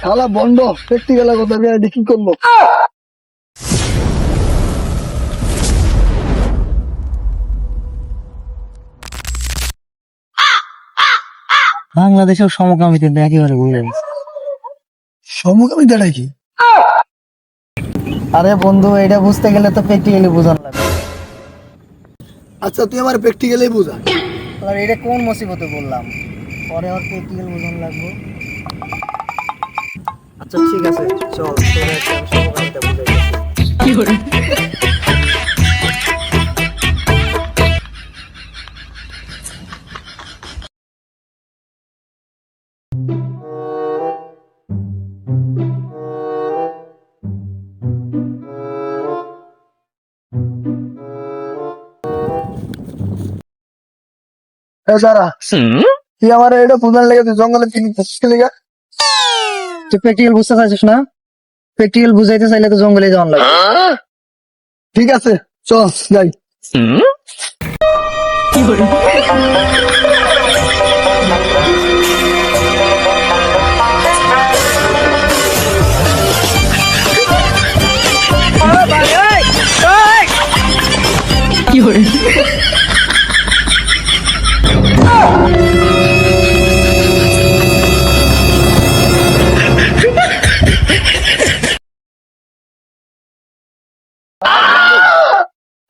শালা বন্ধ প্র্যাকটিক্যাল কথা বিয়ে কি করল। বাংলাদেশেও সমকামিতা একেবারে ভুলে গেছে। সমকামী দাঁড়াই কি? আরে বন্ধু এটা বুঝতে গেলে তো প্র্যাকটিক্যালি বোঝানো লাগে। আচ্ছা তুই আমার প্র্যাকটিক্যালি বুঝা। আর এটা কোন মুসিবতে বললাম? পরে আর প্র্যাকটিক্যাল বোঝানো লাগবে। আচ্ছা ঠিক আছে চল তোরা একটা সমকামিতা বুঝাই দাঁড়া। তুই আমার এটা বুঝার লেগে তুই জঙ্গলে চিনি লেগে। তুই প্র্যাকটিক্যাল বুঝতে চাইছিস না? প্র্যাকটিক্যাল বুঝাইতে চাইলে তো জঙ্গলে যাওয়ার লাগবে। ঠিক আছে চল যাই।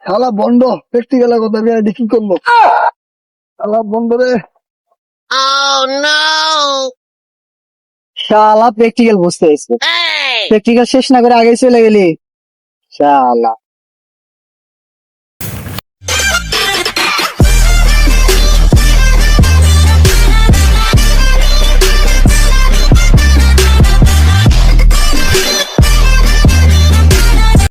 শালা বন্ধ প্র্যাকটিক্যাল কথা বিয়ে কি করল? শালা বন্ধ রে। শালা প্র্যাকটিক্যাল বুঝতে প্র্যাকটিক্যাল শেষ না করে আগে চলে গেলি। শালা।